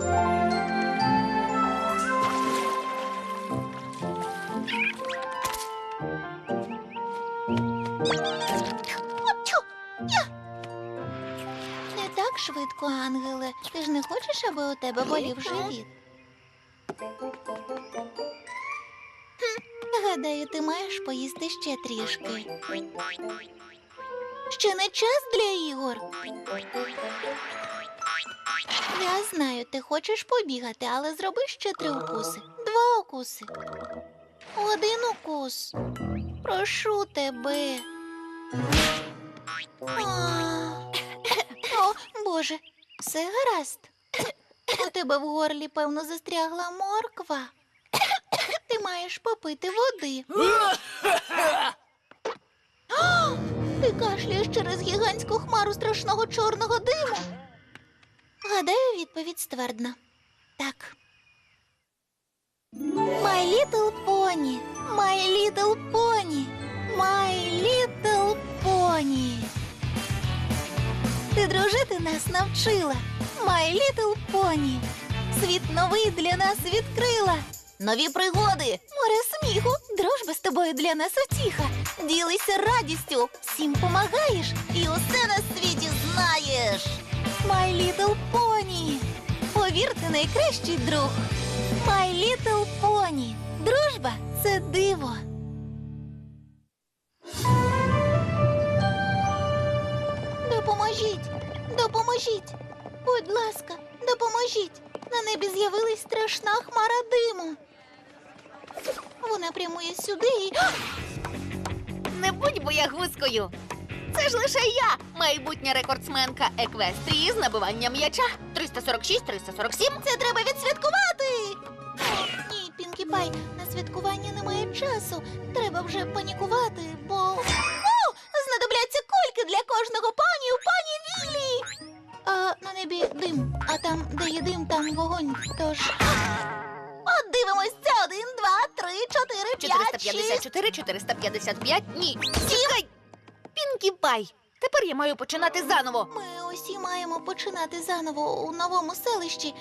Не так швидко, ангеле. Ти ж не хочеш, аби у тебе болів живіт? Гадаю, ти маєш поїсти ще трішки. Ще не час для ігор. Я знаю, ти хочеш побігати, але зроби ще три укуси. Два укуси. Один укус. Прошу тебе. О, Боже, все гаразд. У тебе в горлі, певно, застрягла морква. Ти маєш попити води. Ти кашляєш через гігантську хмару страшного чорного диму. Гадаю, відповідь ствердна. Так. My little pony, my little pony, my little pony. Ти дружити нас навчила, My little pony. Світ новий для нас відкрила. Нові пригоди, море сміху, дружба з тобою для нас утіха. Ділися радістю, всім помагаєш і усе на світі знаєш. My little pony. Повірте, найкращий друг. My little pony. Дружба це диво. Допоможіть! Допоможіть! Будь ласка, допоможіть! На небі з'явилась страшна хмара диму. Вона прямує сюди і. Не будь боягузкою. Це ж лише я, майбутня рекордсменка Еквестрії з набивання м'яча. 346, 347. Це треба відсвяткувати. Ні, Пінкі Пай, на святкування немає часу. Треба вже панікувати, бо. О! Знадобляться кульки для кожного пані у пані Віллі. А на небі дим, а там, де є дим, там вогонь. Тож. От дивимось, це один, два, три, чотири, п'ять, шість. 454, 455. Ні. Чекай! Пінкі Пай. Тепер я маю починати заново. Ми усі маємо починати заново у новому селищі,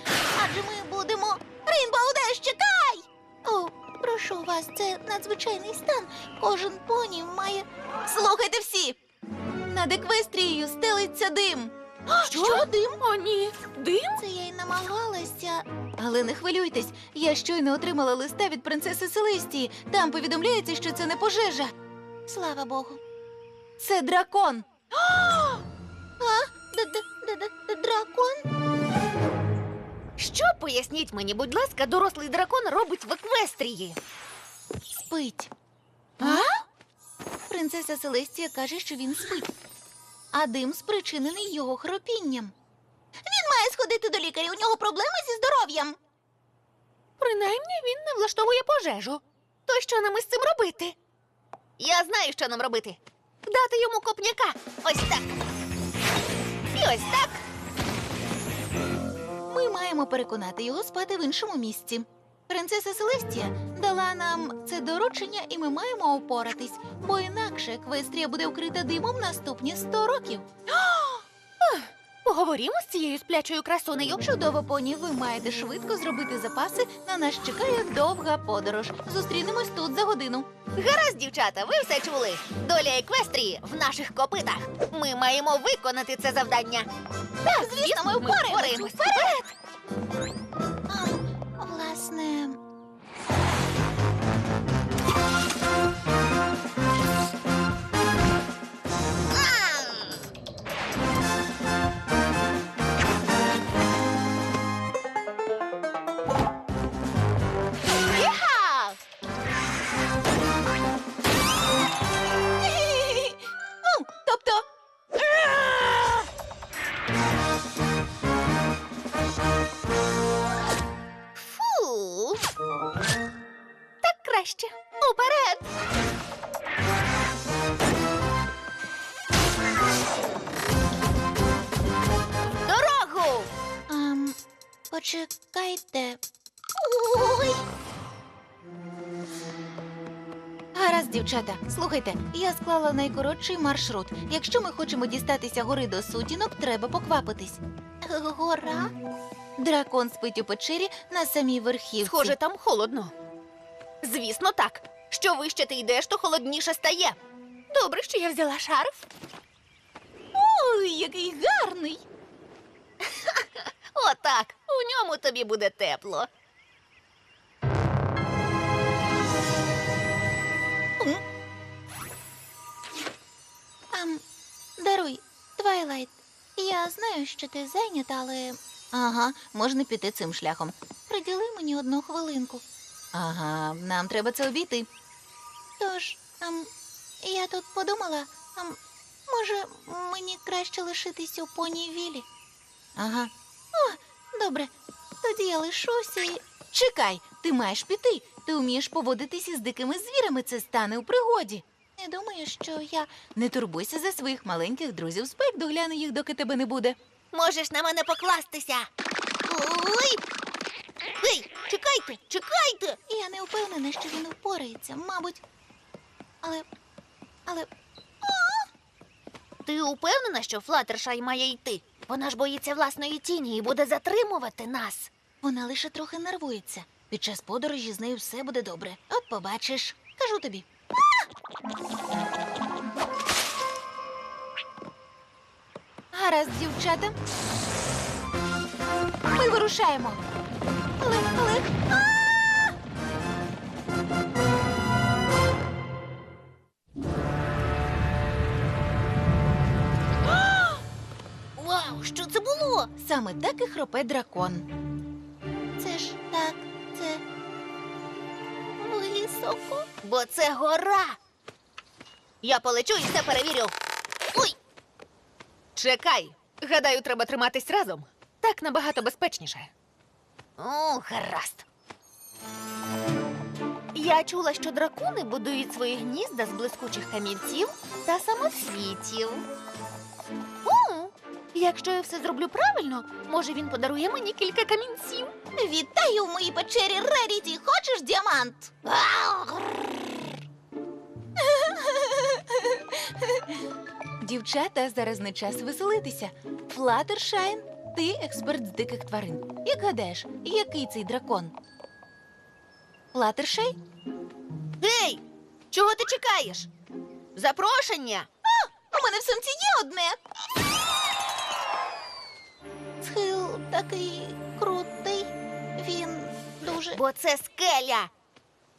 адже ми будемо. Рейнбоу Деш, чекай! О, прошу вас, це надзвичайний стан. Кожен поні має. Слухайте всі! Над еквестрією стелиться дим. Що? Що дим? О, ні. Дим? Це я й намагалася. Але не хвилюйтесь, я щойно отримала листа від принцеси Селестії. Там повідомляється, що це не пожежа. Слава Богу. Це дракон. Дракон? Що, поясніть мені, будь ласка, дорослий дракон робить в Еквестрії? Спить. А? Принцеса Селестія каже, що він спить. А дим спричинений його хропінням. Він має сходити до лікаря, у нього проблеми зі здоров'ям. Принаймні він не влаштовує пожежу. То що нам із цим робити? Я знаю, що нам робити. Дати йому копняка. Ось так. І ось так. Ми маємо переконати його спати в іншому місці. Принцеса Селестія дала нам це доручення, і ми маємо опоратись, бо інакше Еквестрія буде вкрита димом наступні 100 років. Поговоримо з цією сплячою красунею. Чудово, поні, ви маєте швидко зробити запаси. На нас чекає довга подорож. Зустрінемось тут за годину. Гаразд, дівчата, ви все чули. Доля Еквестрії в наших копитах. Ми маємо виконати це завдання. Так, звісно, ми впораємось. Вперед! Власне. Гаразд, дівчата, слухайте, я склала найкоротший маршрут. Якщо ми хочемо дістатися гори до сутінок, треба поквапитись. Гора? Дракон спить у печері на самій верхівці. Схоже, там холодно. Звісно, так. Що вище ти йдеш, то холодніше стає. Добре, що я взяла шарф. Ой, який гарний! Отак. У ньому тобі буде тепло. Даруй, Твайлайт. Я знаю, що ти зайнята, але. Ага, можна піти цим шляхом. Приділи мені одну хвилинку. Ага, нам треба це обійти. Тож, ам, я тут подумала, ам, може, мені краще лишитись у понівілі? Ага. О, добре. Тоді я лишуся і. Чекай, ти маєш піти. Ти вмієш поводитися з дикими звірами, це стане у пригоді. Не думаю, що я не турбуйся за своїх маленьких друзів. Спек догляну їх, доки тебе не буде. Можеш на мене покластися. Ой! Ей, чекайте, чекайте! Я не впевнена, що він впорається, мабуть. Але. Але Ти упевнена, що Флаттершай має йти? Вона ж боїться власної тіні і буде затримувати нас. вона лише трохи нервується. Під час подорожі з нею все буде добре. От побачиш. Кажу тобі. Гаразд, дівчата. Ми вирушаємо. Але, але. Вау, що це було? Саме так і хропе дракон. Це ж так, високо. Бо це гора. Я полечу і все перевірю. Ой! Чекай. Гадаю, треба триматись разом. Так набагато безпечніше. О, гаразд. Я чула, що дракони будують свої гнізда з блискучих камінців та самоцвітів. Якщо я все зроблю правильно, може він подарує мені кілька камінців. Вітаю в моїй печері Реріті. Хочеш діамант? Дівчата, зараз не час веселитися. Флаттершайн, ти експерт з диких тварин. Як гадаєш, який цей дракон? Флаттершай? Гей! Чого ти чекаєш? Запрошення? У мене в сумці є одне. Такий крутий. Він дуже. Бо це скеля.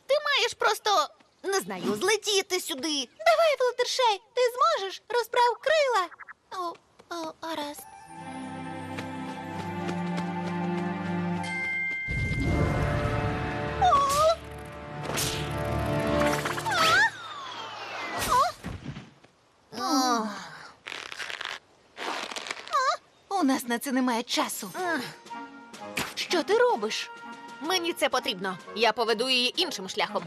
Ти маєш просто, не знаю, злетіти сюди. Давай, Флаттершай, ти зможеш? Розправ крила. О, о, гаразд. Ох. У нас на це немає часу. Що ти робиш? Мені це потрібно. Я поведу її іншим шляхом.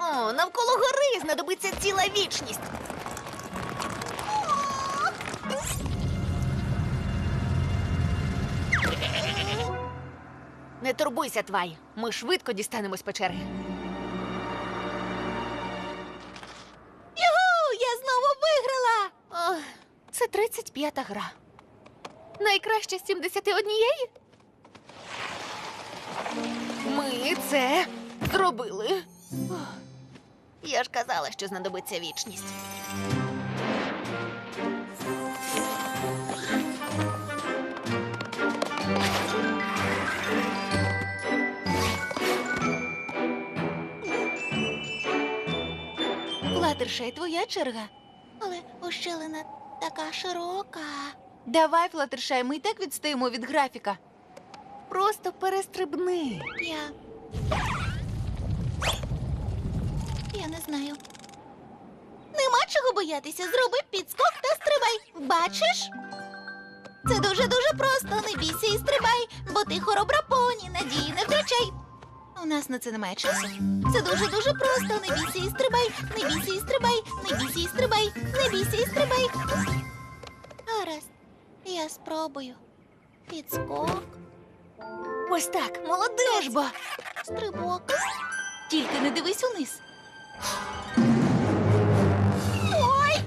О, навколо гори знадобиться ціла вічність. Не турбуйся, Твай. Ми швидко дістанемось печери. Югу, я знову виграла. Ох, це 35-та гра. Найкраще з 71. Ми це зробили. Я ж казала, що знадобиться вічність. Флаттершай, твоя черга. Але ущелина така широка. Давай, Флаттершай, ми й так відстаємо від графіка. Просто перестрибни. Я. Я не знаю. Нема чого боятися. Зроби підскок та стрибай. Бачиш? Це дуже-дуже просто. Не бійся і стрибай, бо ти хоробра поні, надії не втрачай. У нас на це немає часу. Це дуже-дуже просто. Не бійся і стрибай, не бійся і стрибай, не бійся і стрибай, не бійся і стрибай. Я спробую. Підскок. Ось так. Молодець. бо. Стрибок. Тільки не дивись униз. Ой!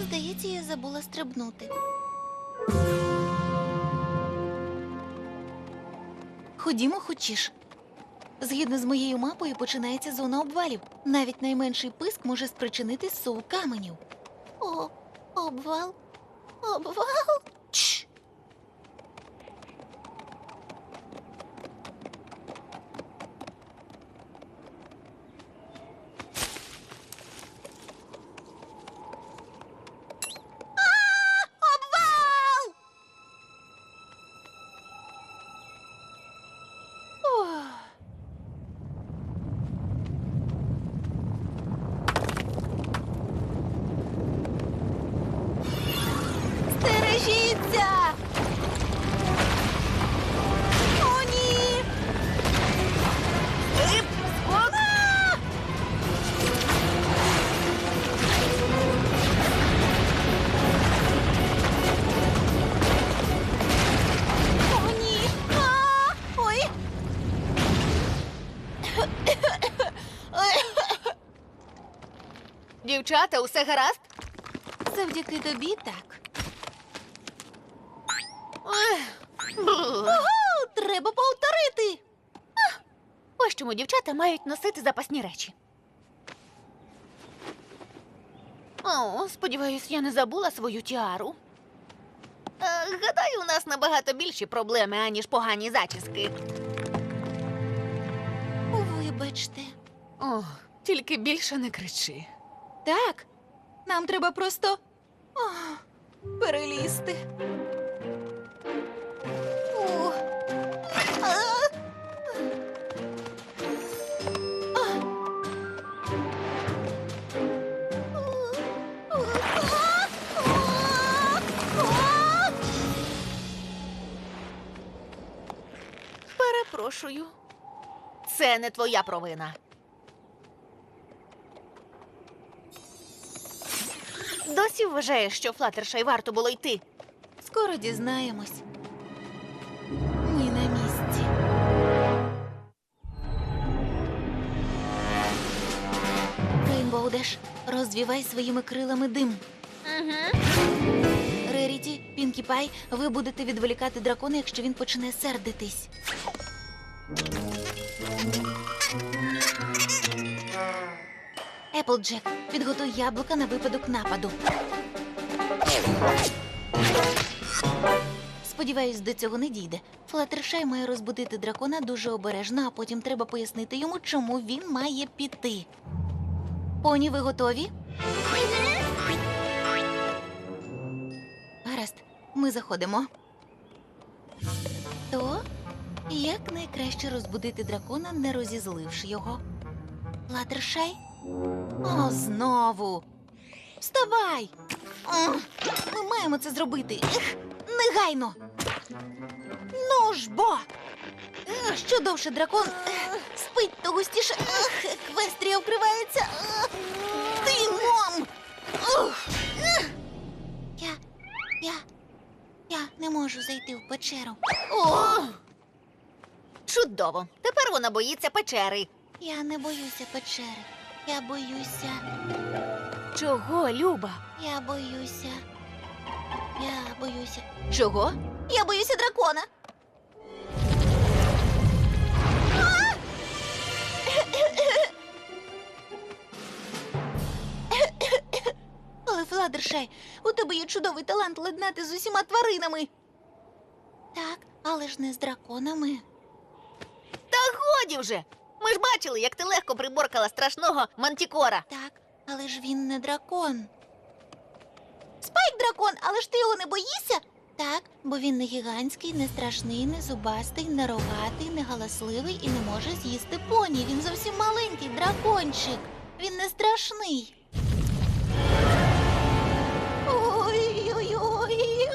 Здається, я забула стрибнути. Ходімо, хочеш. Згідно з моєю мапою починається зона обвалів. Навіть найменший писк може спричинити сув каменів. О, обвал. Обвал. Дівчата, усе гаразд? Завдяки тобі так. Ого, треба повторити. Ось чому дівчата мають носити запасні речі. О, сподіваюсь, я не забула свою тіару. Е, гадаю, у нас набагато більші проблеми, аніж погані зачіски. Вибачте. О, тільки більше не кричи. Так, нам треба просто о, перелізти. Перепрошую. Це не твоя провина. Досі вважаєш, що Флаттершай варто було йти. Скоро дізнаємось. Ми на місці. Рейнбоу Деш, розвівай своїми крилами дим. Угу. Реріті, Пінкі Пай, ви будете відволікати дракона, якщо він почне сердитись. Еплджек, підготуй яблука на випадок нападу. Сподіваюсь, до цього не дійде. Флаттершай має розбудити дракона дуже обережно, а потім треба пояснити йому, чому він має піти. Поні, ви готові? Гаразд, ми заходимо. То як найкраще розбудити дракона, не розізливши його? Латершай? О, знову. Вставай! М, Ми маємо це зробити. Ех, негайно. Ну ж бо! Ех, Що довше дракон ех, спить, то густіше. Ех, Еквестрія вкривається. Ех, Димом! Ух, ех. Я я. Я не можу зайти в печеру. О! Чудово. Тепер вона боїться печери. Я не боюся печери. Я боюся. Чого, Люба? Я боюся. Я боюся. Чого? Я боюся дракона. А! Але, Фладершай, у тебе є чудовий талант ладнати з усіма тваринами. Так, але ж не з драконами. Та годі вже. Ми ж бачили, як ти легко приборкала страшного мантікора. Так, але ж він не дракон. Спайк дракон, але ж ти його не боїшся? Так, бо він не гігантський, не страшний, не зубастий, не рогатий, не галасливий і не може з'їсти поні. Він зовсім маленький дракончик. Він не страшний. Ой-ой-ой.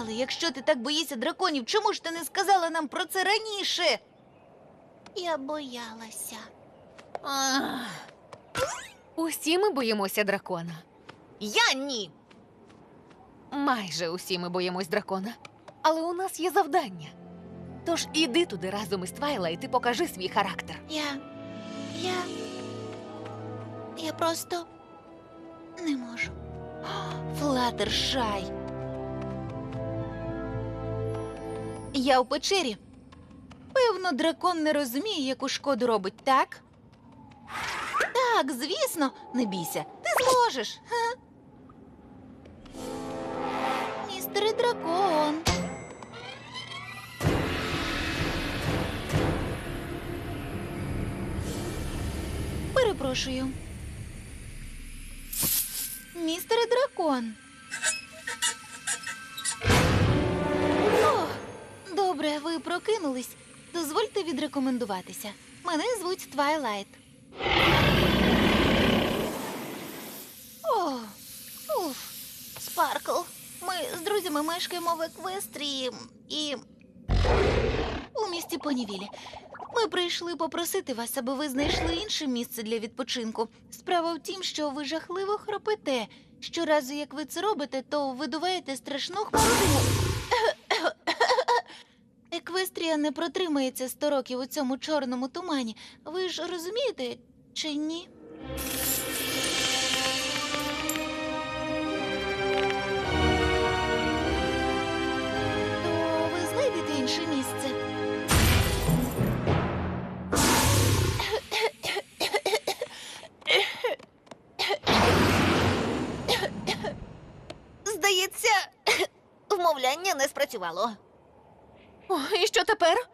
Але якщо ти так боїшся драконів, чому ж ти не сказала нам про це раніше? Я боялася. Ах. Усі ми боїмося дракона. Я ні. Майже усі ми боїмось дракона. Але у нас є завдання. Тож іди туди разом із Твайлайт і ти покажи свій характер. Я. Я. Я просто не можу. Флатершай. Я в печері. Певно, дракон не розуміє, яку шкоду робить, так? Так, звісно, не бійся. Ти зможеш. Га? Містер дракон. Перепрошую. Містере дракон. О, добре, ви прокинулись. Дозвольте відрекомендуватися. Мене звуть Твайлайт. О, уф, Спаркл. Ми з друзями мешкаємо в Еквестрії і у місті Понівілі. Ми прийшли попросити вас, аби ви знайшли інше місце для відпочинку. Справа в тім, що ви жахливо хропите. Щоразу, як ви це робите, то видуваєте страшну хмарину. Еквестрія не протримається сто років у цьому чорному тумані. Ви ж розумієте чи ні? То ви знайдете інше місце. Здається, вмовляння не спрацювало. О, і що тепер?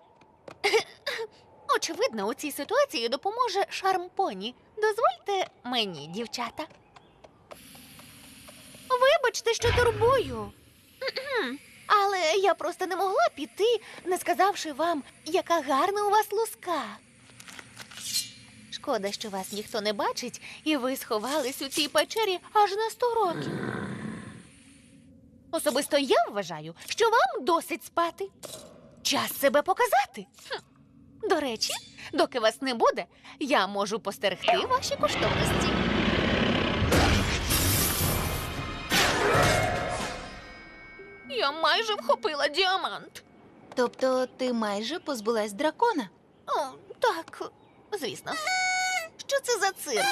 Очевидно, у цій ситуації допоможе шарм поні. Дозвольте мені, дівчата. Вибачте, що турбую. Але я просто не могла піти, не сказавши вам, яка гарна у вас луска. Шкода, що вас ніхто не бачить, і ви сховались у цій печері аж на сто років. Особисто я вважаю, що вам досить спати. Час себе показати. Хм. До речі, доки вас не буде, я можу постерегти ваші коштовності. Я майже вхопила діамант. Тобто ти майже позбулась дракона? О, так, звісно. Що це за цирк?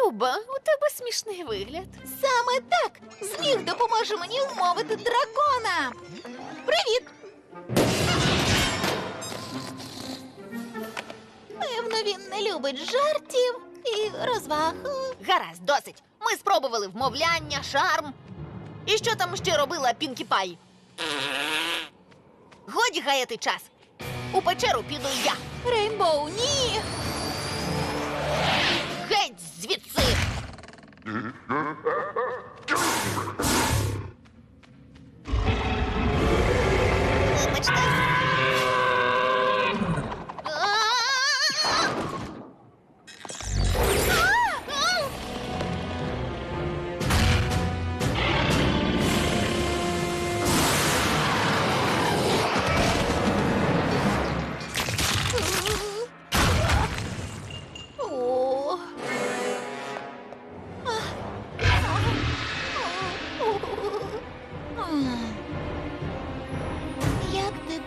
Люба, у тебе смішний вигляд. Саме так! Зміг допоможе мені вмовити дракона. Привіт! Певно, він не любить жартів і розваг. Гаразд, досить. Ми спробували вмовляння, шарм. І що там ще робила Пінкі Пай? Годі гаяти час. У печеру піду я. Рейнбоу, ні!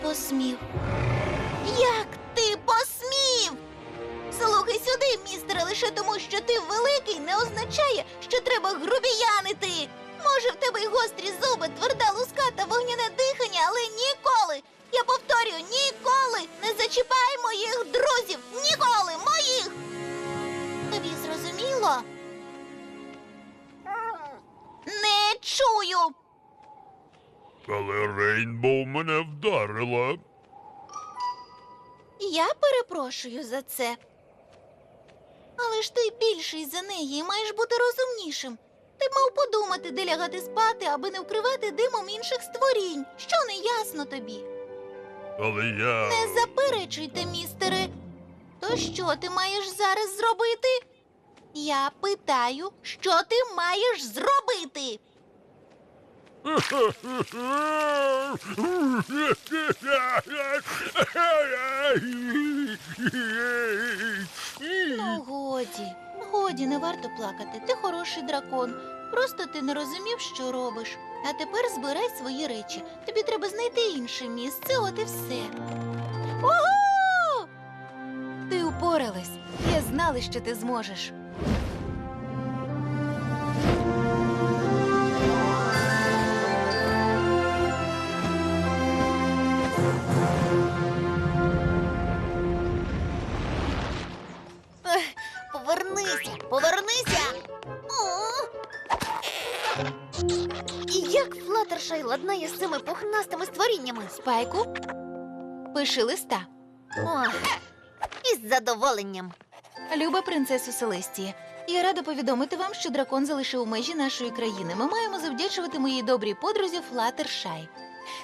Посмів? Як ти посмів? Слухай сюди, містере, лише тому, що ти великий, не означає, що треба грубіянити. Може, в тебе й гострі зуби, тверда луска та вогняне дихання, але ніколи. Я повторюю, ніколи не зачіпай моїх друзів! Ніколи моїх! Тобі зрозуміло? Не чую. Але Рейнбоу мене вдарила. Я перепрошую за це. Але ж ти більший за неї і маєш бути розумнішим. Ти мав подумати, де лягати спати, аби не вкривати димом інших створінь. Що не ясно тобі? Але я. Не заперечуйте, містере. То що ти маєш зараз зробити? Я питаю, що ти маєш зробити? Ну, годі, годі, не варто плакати. Ти хороший дракон. Просто ти не розумів, що робиш. А тепер збирай свої речі. Тобі треба знайти інше місце, от і все. Ого! Ти упоралась. Я знала, що ти зможеш. Створіннями? Спайку, пиши листа. Ох, із задоволенням. Люба принцесу Селестія. Я рада повідомити вам, що дракон залишив межі нашої країни. Ми маємо завдячувати моїй добрій подрузі Флаттершай.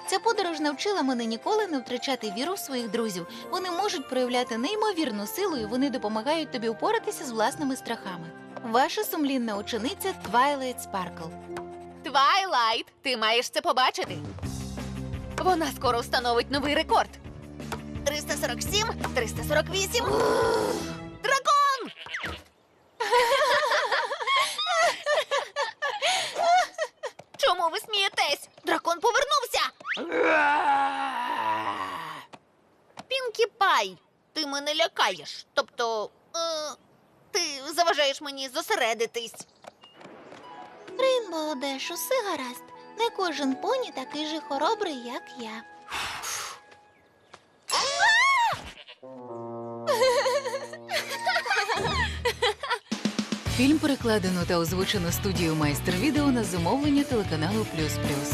Ця подорож навчила мене ніколи не втрачати віру в своїх друзів. Вони можуть проявляти неймовірну силу, і вони допомагають тобі впоратися з власними страхами. Ваша сумлінна учениця Твайлайт Спаркл. Твайлайт, ти маєш це побачити. Вона скоро встановить новий рекорд. 347, 348. Дракон! Чому ви смієтесь? Дракон повернувся. Пінкі Пай, ти мене лякаєш. Тобто, е, ти заважаєш мені зосередитись. Рейнбоу Деш, усе гаразд. Не кожен поні такий же хоробрий, як я. Фільм перекладено та озвучено студією майстер відео на замовлення телеканалу Плюс Плюс.